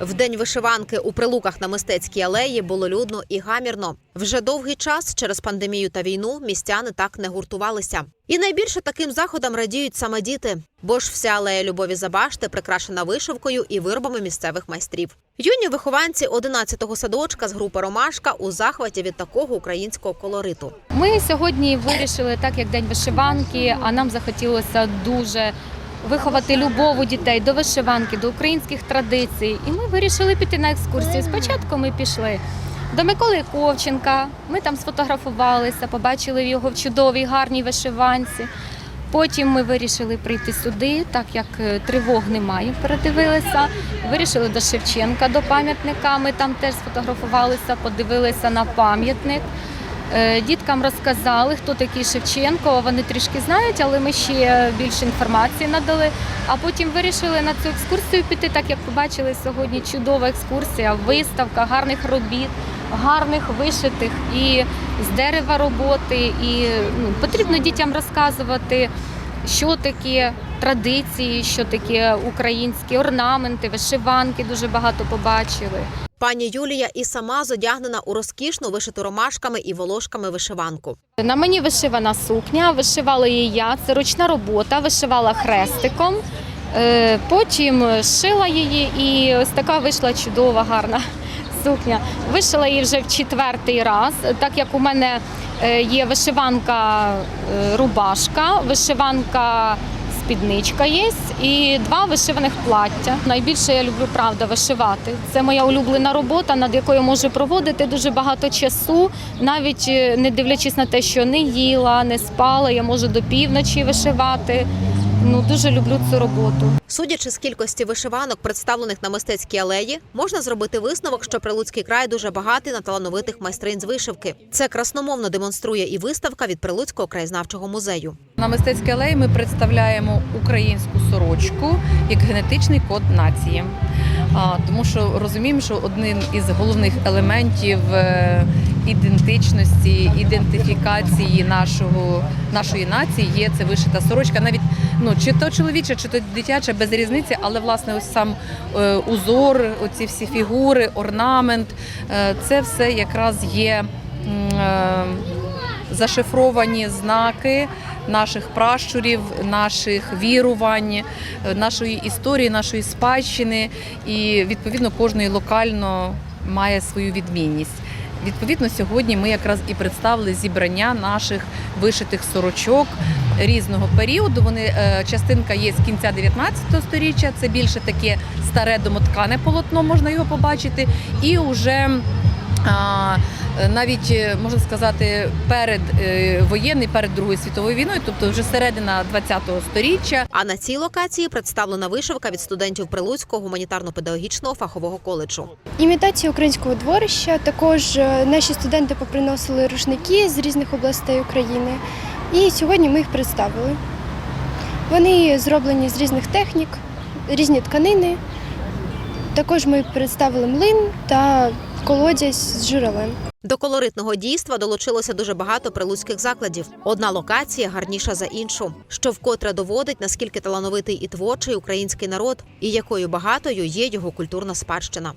В день вишиванки у прилуках на мистецькій алеї було людно і гамірно. Вже довгий час через пандемію та війну містяни так не гуртувалися. І найбільше таким заходам радіють саме діти, бо ж вся алея любові Забашти прикрашена вишивкою і виробами місцевих майстрів. Юні вихованці 11-го садочка з групи Ромашка у захваті від такого українського колориту. Ми сьогодні вирішили, так як день вишиванки, а нам захотілося дуже виховати любов у дітей до вишиванки, до українських традицій. І ми вирішили піти на екскурсію. Спочатку ми пішли до Миколи Ковченка. Ми там сфотографувалися, побачили його в чудовій гарній вишиванці. Потім ми вирішили прийти сюди, так як е, тривог немає, передивилися. Вирішили до Шевченка, до пам'ятника. Ми там теж сфотографувалися, подивилися на пам'ятник. Е, Діткам розказали, хто такий Шевченко. Вони трішки знають, але ми ще більше інформації надали. А потім вирішили на цю екскурсію піти, так як побачили сьогодні чудова екскурсія, виставка гарних робіт, гарних вишитих і з дерева роботи. І ну, потрібно дітям розказувати, що таке традиції, що таке українські орнаменти, вишиванки. Дуже багато побачили. Пані Юлія і сама зодягнена у розкішну вишиту ромашками і волошками вишиванку. На мені вишивана сукня, вишивала її я, це ручна робота, вишивала хрестиком. Е, Потім шила її, і ось така вийшла чудова, гарна сукня. Вишила її вже в четвертий раз, так як у мене е, є вишиванка е, рубашка, вишиванка спідничка є і два вишиваних плаття. Найбільше я люблю правда вишивати. Це моя улюблена робота, над якою можу проводити дуже багато часу, навіть е, не дивлячись на те, що не їла, не спала. Я можу до півночі вишивати. Ну дуже люблю цю роботу. Судячи з кількості вишиванок, представлених на мистецькій алеї, можна зробити висновок, що Прилуцький край дуже багатий на талановитих майстринь з вишивки. Це красномовно демонструє і виставка від Прилуцького краєзнавчого музею. На мистецькій алеї ми представляємо українську сорочку як генетичний код нації. А, Тому що розуміємо, що одним із головних елементів е, ідентичності, ідентифікації нашого, нашої нації є це вишита сорочка. Навіть ну чи то чоловіча, чи то дитяча, без різниці, але власне ось сам е, узор, оці всі фігури, орнамент, е, це все якраз є. е, Зашифровані знаки наших пращурів, наших вірувань, е, нашої історії, нашої спадщини, і відповідно кожний локально має свою відмінність. Відповідно, сьогодні ми якраз і представили зібрання наших вишитих сорочок різного періоду. Вони е, частинка є з кінця 19 століття, це більше таке старе домоткане полотно, можна його побачити, і вже навіть е, можна сказати перед е, воєнний, перед Другою світовою війною, тобто вже середина 20-го сторіччя. А на цій локації представлена вишивка від студентів Прилуцького гуманітарно-педагогічного фахового коледжу. Імітація українського дворища. Також е, наші студенти поприносили рушники з різних областей України. І сьогодні ми їх представили. Вони зроблені з різних технік, різні тканини. Також ми представили млин та колодязь з джерелем. До колоритного дійства долучилося дуже багато прилуцьких закладів. Одна локація гарніша за іншу, що вкотре доводить наскільки талановитий і творчий український народ, і якою багатою є його культурна спадщина.